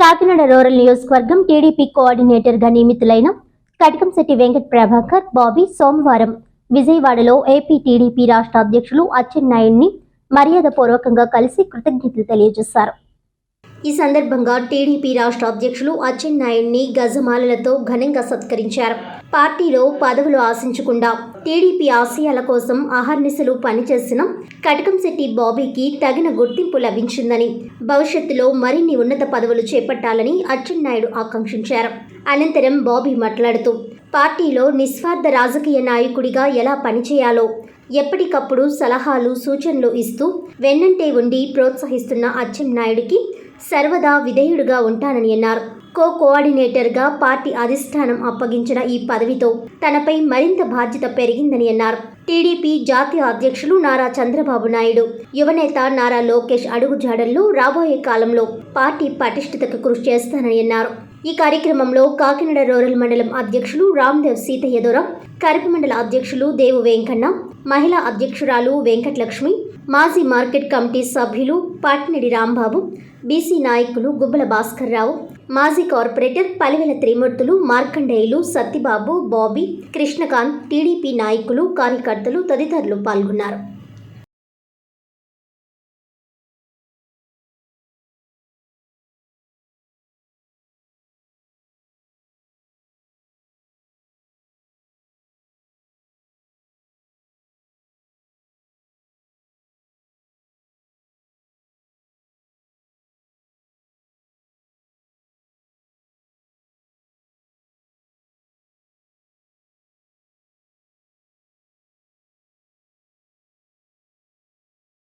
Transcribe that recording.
Kakinada rural నియోజకవర్గం TDP కోఆర్డినేటర్గా నియమితులైన కటకంశెట్టి వెంకట్ ప్రభాకర్ బాబీ సోమవారం విజయవాడలో ఏపీ టీడీపీ రాష్ట్ర అధ్యక్షులు అచ్చెన్నాయుడిని మర్యాదపూర్వకంగా కలిసి కృతజ్ఞతలు తెలియజేశారు. ఈ సందర్భంగా టీడీపీ రాష్ట్ర అధ్యక్షులు అచ్చెన్నాయుడిని గజమాలలతో ఘనంగా సత్కరించారు. పార్టీలో పదవులు ఆశించకుండా టీడీపీ ఆశయాల కోసం అహర్నిశలు పనిచేసిన కటకంశెట్టి బాబీకి తగిన గుర్తింపు లభించిందని భవిష్యత్తులో మరిన్ని ఉన్నత పదవులు చేపట్టాలని అచ్చెన్నాయుడు ఆకాంక్షించారు. అనంతరం బాబీ మాట్లాడుతూ పార్టీలో నిస్వార్థ రాజకీయ నాయకుడిగా ఎలా పనిచేయాలో ఎప్పటికప్పుడు సలహాలు సూచనలు ఇస్తూ వెన్నంటే ఉండి ప్రోత్సహిస్తున్న అచ్చెన్నాయుడికి సర్వదా విధేయుడుగా ఉంటానని అన్నారు. కో కోఆర్డినేటర్గా పార్టీ అధిష్టానం అప్పగించిన ఈ పదవితో తనపై మరింత బాధ్యత పెరిగిందని అన్నారు. టీడీపీ జాతీయ అధ్యక్షులు నారా చంద్రబాబు నాయుడు యువనేత నారా లోకేష్ అడుగుజాడల్లో రాబోయే కాలంలో పార్టీ పటిష్టతకు కృషి చేస్తానని అన్నారు. ఈ కార్యక్రమంలో కాకినాడ రూరల్ మండలం అధ్యక్షులు రామ్దేవ్ సీతయ్య దొర కరప మండల అధ్యక్షులు దేవు వెంకన్న మహిళా అధ్యక్షురాలు వెంకటలక్ష్మి మాజీ మార్కెట్ కమిటీ సభ్యులు పాటినడి రాంబాబు బీసీ నాయకులు గుబ్బల భాస్కర్ రావు మాజీ కార్పొరేటర్ పలివెల త్రిమూర్తులు మార్కండేయులు సత్తిబాబు బాబీ కృష్ణకాంత్ టీడీపీ నాయకులు కార్యకర్తలు తదితరులు పాల్గొన్నారు.